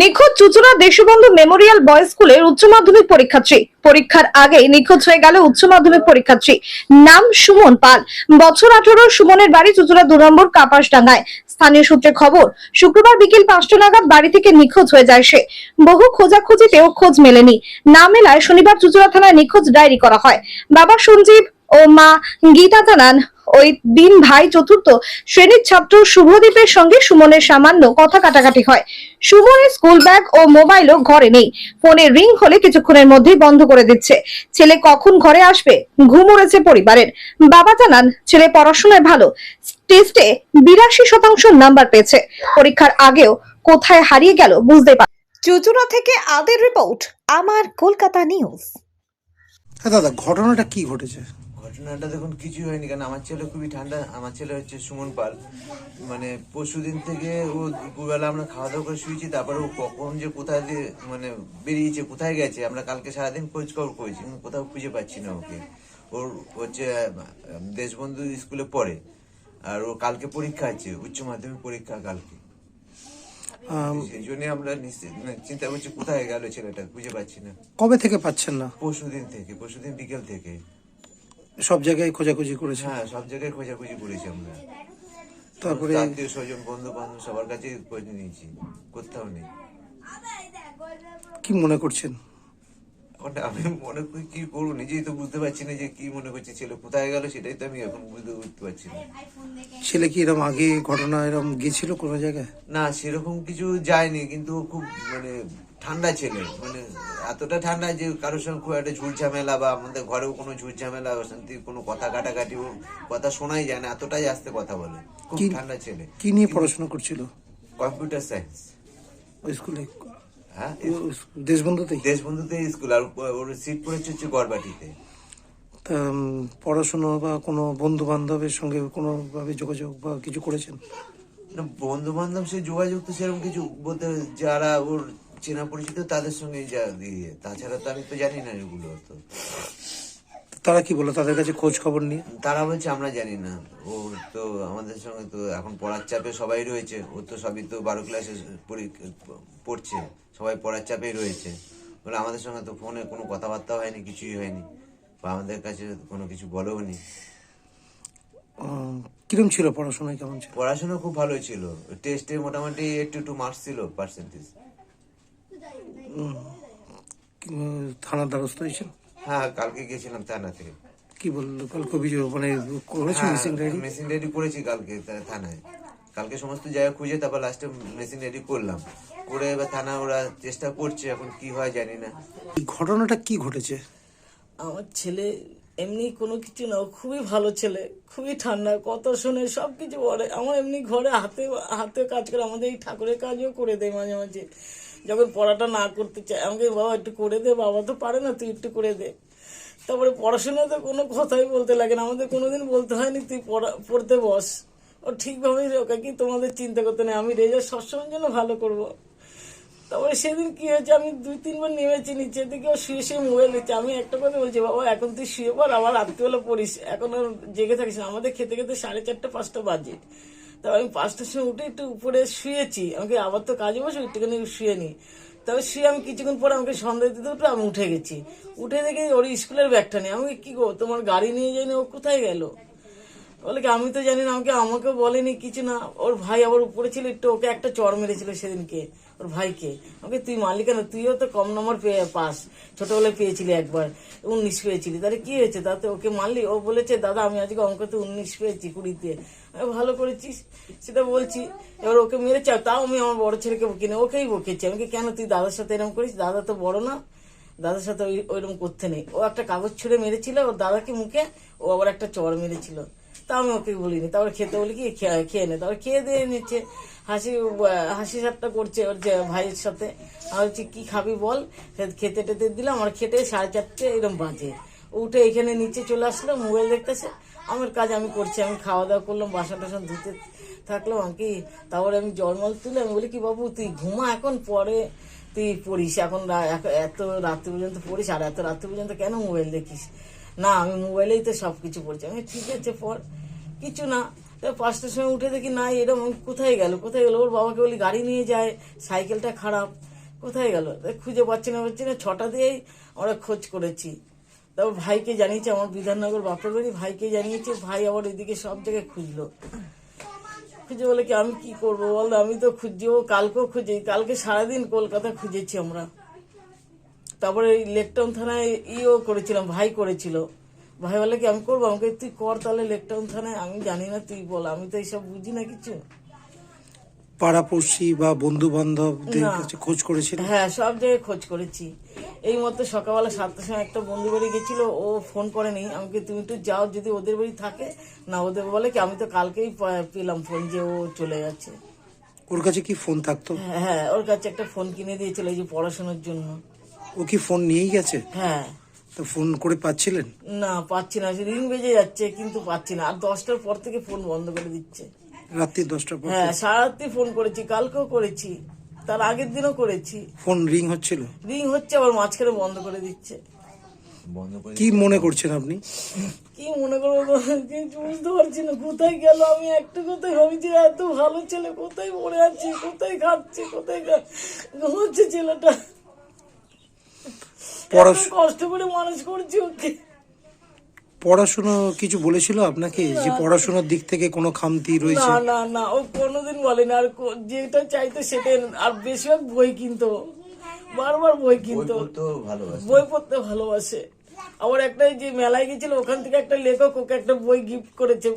নিখোঁজ Chuchura Deshbandhu Memorial boys স্কুলের উচ্চ মাধ্যমিক পরীক্ষার্থী। পরীক্ষার আগে নিখোঁজ হয়ে গেল উচ্চ মাধ্যমিক পরীক্ষার্থী। নাম সুমন পাল। বছর আঠারো সুমনের বাড়ি চুচুড়া দু নম্বর কাপাসডাঙ্গায়। স্থানীয় সূত্রে খবর, শুক্রবার বিকেল পাঁচটা নাগাদ বাড়ি থেকে নিখোঁজ হয়ে যায় সে। বহু খোঁজাখুঁজিতেও খোঁজ মেলেনি। না মেলায় শনিবার চুচুড়া থানায় নিখোঁজ ডায়েরি করা হয়। বাবা সঞ্জীব ও মা গীতা জানান ওই দিন ভাই চতুর্থ শ্রেণির ছাত্র শুভদীপের সঙ্গে সুমনের সামান্য কথা কাটাকাটি হয়। সুমনের স্কুল ব্যাগ ও মোবাইলও ঘরে নেই। ফোনে রিং হলে কিছুক্ষণের মধ্যেই বন্ধ করে দিচ্ছে। ছেলে কখন ঘরে আসবে? ঘুম উড়েছে পরিবারের। বাবা জানান ছেলে পড়াশোনায় ভালো। টেস্টে বিরাশি শতাংশ নাম্বার পেয়েছে। পরীক্ষার আগেও কোথায় হারিয়ে গেল বুঝতে পার চুচুড়া থেকে আদের রিপোর্ট আমার কলকাতা নিউজ হ্যাঁ দাদা ঘটনাটা কি ঘটেছে? ঘটনাটা দেখুন কিছুই হয়নি কারণ আমার ছেলে খুবই ঠান্ডা। আমার ছেলে হচ্ছে সুমন পাল। মানে পরশু দিন থেকে ও দুপুরবেলা আমরা খাওয়া দাওয়া করে শুয়েছি তারপরে ও কখন যে কোথায় দিয়ে মানে বেরিয়েছে কোথায় গেছে আমরা কালকে সারাদিন খোঁজ খবর করেছি কোথাও খুঁজে পাচ্ছি না ওকে। ওর হচ্ছে দেশবন্ধু স্কুলে পড়ে আর ও কালকে পরীক্ষা আছে উচ্চ মাধ্যমিক পরীক্ষা কালকে। সেই জন্য আমরা মানে চিন্তা করছি কোথায় গেল ছেলেটা খুঁজে পাচ্ছি না। কবে থেকে পাচ্ছেন না? পরশু দিন থেকে পরশু দিন বিকেল থেকে। সব জায়গায় খোঁজাখুঁজি করেছে। হ্যাঁ সব জায়গায় খোঁজাখুঁজি করেছি আমরা। তারপরে আত্মীয় স্বজন বন্ধু বান্ধব সবার কাছে খোঁজ নিয়েছি কোথাও নেই। কি মনে করছেন? ওটা আমি মনে করি কি করব নিজেই তো বুঝতে পারছি না যে কি মনে করছে ছেলে কোথায় গেল সেটাই তো আমি এখন বুঝতে বুঝতে পারছি না। ছেলে কি এরকম আগে ঘটনা এরকম গেছিল কোনো জায়গায়? না সেরকম কিছু যায়নি কিন্তু ও খুব মানে ঠান্ডা ছেলে মানে এতটা ঠান্ডা যে কারোর সঙ্গে খুব একটা ঝুট ঝামেলা বা আমাদের ঘরেও কোনো ঝুট ঝামেলা শান্তি কোনো কথা কাটাকাটি ও কথা শোনাই যায় না এতটাই আস্তে কথা বলে খুব কি- ঠান্ডা ছেলে। কি নিয়ে পড়াশোনা করছিল? Computer science. ওই স্কুলে। হ্যাঁ? দেশবন্ধুতেই? দেশবন্ধুতে স্কুল আর ওর সিট পড়েছে হচ্ছে গড়বাটিতে। পড়াশোনা বা কোনো বন্ধু বান্ধবের সঙ্গে কোনোভাবে যোগাযোগ বা কিছু করেছেন? বন্ধু বান্ধব সে যোগাযোগ তো সেরকম কিছু বলতে যারা ওর চেনা পরিচিত তাদের সঙ্গে যা দিয়ে তাছাড়া তো আমি তো জানি না এগুলো তো। তারা কি বলে তাদের কাছে খোঁজ খবর নিয়ে? তারা বলছে আমরা জানি না। ও তো আমাদের সঙ্গে তো এখন পড়ার চাপে সবাই রয়েছে। ও তো সবই তো বারো ক্লাসে পড়ছে। সবাই পড়ার চাপেই রয়েছে। বলে আমাদের সঙ্গে তো ফোনে কোনো কথাবার্তা হয়নি কিছুই হয়নি। বা আমাদের কাছে কোনো কিছু বলেও নি। কিরম ছিল পড়াশোনায় কেমন ছিল? পড়াশোনা খুব ভালো ছিল। টেস্টে মোটামুটি এইট টু মার্কস ছিল পার্সেন্টেজ থানার দ্বারস্থ হয়েছেন হ্যাঁ কালকে গেছিলাম থানা থেকে কি বলল? কালকে অভিযোগ মানে করেছেন মিসিং ডায়েরি মেশিন রেডি করেছি কালকে থানায়। কালকে সমস্ত জায়গা খুঁজে তারপর লাস্টে মেশিন রেডি করলাম। করে এবার থানা ওরা চেষ্টা করছে এখন কি হয় জানি না। ঘটনাটা কি ঘটেছে? আমার ছেলে এমনি কোনো কিছু না খুবই ভালো ছেলে খুবই ঠান্ডা কত শোনে সব কিছু করে। আমার এমনি ঘরে হাতে হাতে কাজ করে আমাদের এই ঠাকুরের কাজও করে দেয় মাঝে মাঝে। যখন পড়াটা না করতে চায়, আমাকে বাবা একটু করে দে, বাবা তো পারে না, তুই একটু করে দে। তারপরে পড়াশোনা তো কোনো কথাই বলতে লাগে না, আমাদের কোনোদিন বলতে হয়নি, তুই পড়া, পড়তে বস। ও ঠিকভাবেই কি তোমাদের চিন্তা করতে নেই, আমি রেজাল্ট সবসময় জন্য ভালো করব। তারপরে সেদিন কি হয়েছে, আমি দুই, তিনবার নেমেছি নিচে দিকে ও শুয়ে শুয়ে মোবাইল নিচ্ছে। আমি একটা কথা বলছি, বাবা, এখন তুই শুয়ে পর আবার রাত্রিবেলা পড়িস। এখন আর জেগে থাকিস আমাদের খেতে খেতে সাড়ে চারটে, পাঁচটা বাজে। তারপর আমি পাঁচটার সময় উঠে একটু উপরে শুয়েছি। আমাকে আবার তো কাজে বসে একটুখানি শুয়ে নি। তবে শুয়ে আমি কিছুক্ষণ পরে আমাকে সন্দেহ দিতে উঠে আমি উঠে গেছি। উঠে দেখে ওর স্কুলের ব্যাগটা নেই। আমি কি গো, তোমার গাড়ি নিয়ে যায়নি? ও কোথায় গেল? বলে কি, আমি তো জানি না, আমাকে আমাকে বলেনি, কিছু না। ওর ভাই আবার উপরে ছিল, একটু ওকে একটা চড় মেরেছিল সেদিনকে, ওর ভাইকে। আমাকে, তুই মালিকানা তুইও তো কম নম্বর পেয়ে, পাস। ছোটবেলায় পেয়েছিলি একবার, উনিশ পেয়েছিলি। তাহলে কি হয়েছে? তাতে ওকে মারলি? ও বলেছে, দাদা, আমি আজকে অঙ্কতে উনিশ পেয়েছি কুড়িতে। আমি ভালো করেছিস? সেটা বলছি। এবার ওকে মেরেছে তাও আমি আমার বড় ছেলেকে বকিনি ওকেই বকেছি। আমাকে কেন তুই দাদার সাথে এরকম করিস? দাদা তো বড় না। দাদার সাথে ওই ওইরকম করতে নেই। ও একটা কাগজ ছুঁড়ে মেরেছিল, ওর দাদাকে মুখে, ও আবার একটা চর মেরেছিল। তা আমি ওকে বলিনি, তারপরে খেতে বলি কি খেয়ে নে। তারপরে খেয়ে দিয়ে নিচ্ছে, হাসি হাসি ঠাট্টা করছে ওর যে ভাইয়ের সাথে। আর হচ্ছে কি খাবি বল? খেতে টেতে দিলাম আর খেতে সাড়ে চারটে এরকম বাজে। উঠে এখানে নিচে চলে আসলো, মোবাইল দেখতেছে, আমার কাজ আমি করছি, আমি খাওয়া দাওয়া করলাম, বাসন টাসন ধুতে থাকলাম কি, তারপরে আমি জলমল তুলে আমি বলি, কি বাবু, তুই ঘুমা, এখন পরে তুই পড়িস, এখন এত- রাত্রি পর্যন্ত পড়িস, আর এত রাত্রি পর্যন্ত কেন মোবাইল দেখিস? না, আমি মোবাইলেই তো সব কিছু পড়ছি। আমি ঠিক আছে পর কিছু না। পাঁচটার সময় উঠে দেখি, না এরকম কোথায় গেল? কোথায় গেল? ওর বাবাকে বলি, গাড়ি নিয়ে যায়, সাইকেলটা খারাপ। কোথায় গেল? খুঁজে পাচ্ছি না পাচ্ছি না। ছটা দিয়েই আমরা খোঁজ করেছি। তারপর ভাইকে জানিয়েছে, আমার বিধাননগর বাপের বাড়ি, ভাইকে জানিয়েছে। ভাই আবার এদিকে সব জায়গায় খুঁজলো। খুঁজে বলে কি, আমি কি করব বল আমি তো খুঁজছি। ও কালকেও খুঁজে কালকে সারাদিন কলকাতা খুঁজেছি আমরা। তারপরে এই লেকটাউন থানায় ইও করেছিলাম ভাই করেছিল। ভাই বলে কি আমি করব? আমাকে তুই কর তাহলে লেকটাউন থানায় আমি জানি না তুই বল আমি তো এইসব বুঝি না কিছু। পাড়াপড়শি বা বন্ধু বান্ধবদের কাছে খোঁজ করেছিলেন হ্যাঁ সব জায়গায় খোঁজ করেছি। এই মতো সকালবেলা সাতটার সময় একটা বন্ধু বাড়ি গেছিল ও ফোন করেনি। আমাকে তুমি একটু যাও যদি ওদের বাড়ি থাকে। না ওদের বলে কি আমি তো কালকেই পেলাম ফোন যে ও চলে যাচ্ছে ওর কাছে কি ফোন থাকতো? হ্যাঁ, হ্যাঁ ওর কাছে একটা ফোন কিনে দিয়েছিল এই যে পড়াশোনার জন্য। ও কি ফোন নিয়েই গেছে? হ্যাঁ। তো ফোন করে পাচ্ছিলেন? না পাচ্ছি না। রিং বেজে যাচ্ছে কিন্তু পাচ্ছি না। আর দশটার পর থেকে ফোন বন্ধ করে দিচ্ছে। রাত্রি দশটার পর হ্যাঁ সারারাত্রি ফোন করেছি কালকেও করেছি। তার আগের দিনও করেছি। ফোন রিং হচ্ছিল? রিং হচ্ছে আবার মাঝখানে বন্ধ করে দিচ্ছে। বন্ধ কি মনে করছেন আপনি? কি মনে করব বুঝতে পারছি না। কোথায় গেল? আমি একটা কোথায় ভাবছি এত ভালো ছেলে কোথায় পড়ে আছে কোথায় খাচ্ছে কোথায় ঘুমোচ্ছে ছেলেটা? কষ্ট করে মানুষ করছি ওকে। পড়াশুনো কিছু বলেছিল আপনাকে? যে পড়াশোনার দিক থেকে কোনো খামতি রয়েছে? না না না ও কোনোদিন বলেনি আর কো- যেটা চাইতো সেটা আর বেশিরভাগ বই কিনতো। বারবার বই কিনতো। বই পড়তে ভালোবাসে। আবার একটা যে মেলায় গেছিল ওখান থেকে একটা লেখক ওকে একটা বই গিফট করেছে।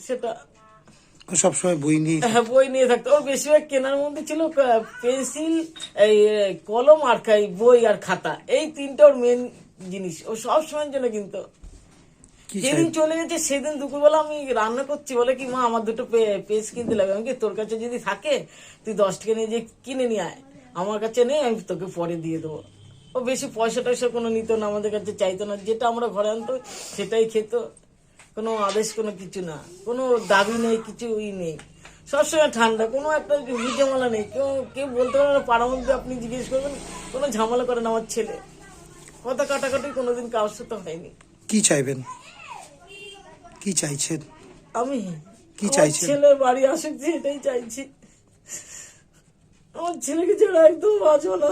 সেটা সবসময় বই নিয়ে হ্যাঁ বই নিয়ে থাকতো। ওর বেশিরভাগ কেনার মধ্যে ছিল পেন্সিল এই কলম আর বই আর খাতা। এই তিনটা ওর মেন জিনিস। ও সব সময়ের জন্য কিন্তু। যেদিন চলে গেছে সেদিন দুপুরবেলা আমি রান্না করছি বলে কি মা আমার দুটো পেজ কিনতে লাগবে। আমি কি তোর কাছে যদি থাকে তুই দশ টাকা নিয়ে যে কিনে নিয়ে আয়। আমার কাছে নেই আমি তোকে পরে দিয়ে দেবো। ও বেশি পয়সা টয়সা কোনো নিত না আমাদের কাছে চাইতো না। যেটা আমরা ঘরে আনতো সেটাই খেত। কোনো আদেশ কোনো কিছু না। কোনো দাবি নেই কিছু ই নেই। সবসময় ঠান্ডা কোনো একটা ঝামেলা নেই। কেউ কেউ বলতে পারে না পাড়ার মধ্যে আপনি জিজ্ঞেস করবেন কোনো ঝামেলা করে না আমার ছেলে। কথা কাটাকাটি কোনোদিন কারোর সাথে হয়নি। কি চাইবেন? কি চাইছেন? আমি কি চাইছেন? ছেলের বাড়ি আসুক যে এটাই চাইছি। আমার ছেলেকে ছাড়া একদম বাঁচবো না।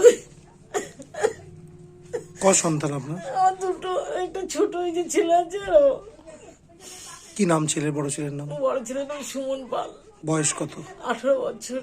ক সন্তান আপনার? আমার দুটো একটা ছোট ওই যে ছেলে আছে আর ও। কি নাম ছেলের বড় ছেলের নাম? বড় ছেলের নাম সুমন পাল। বয়স কত? আঠারো বছর।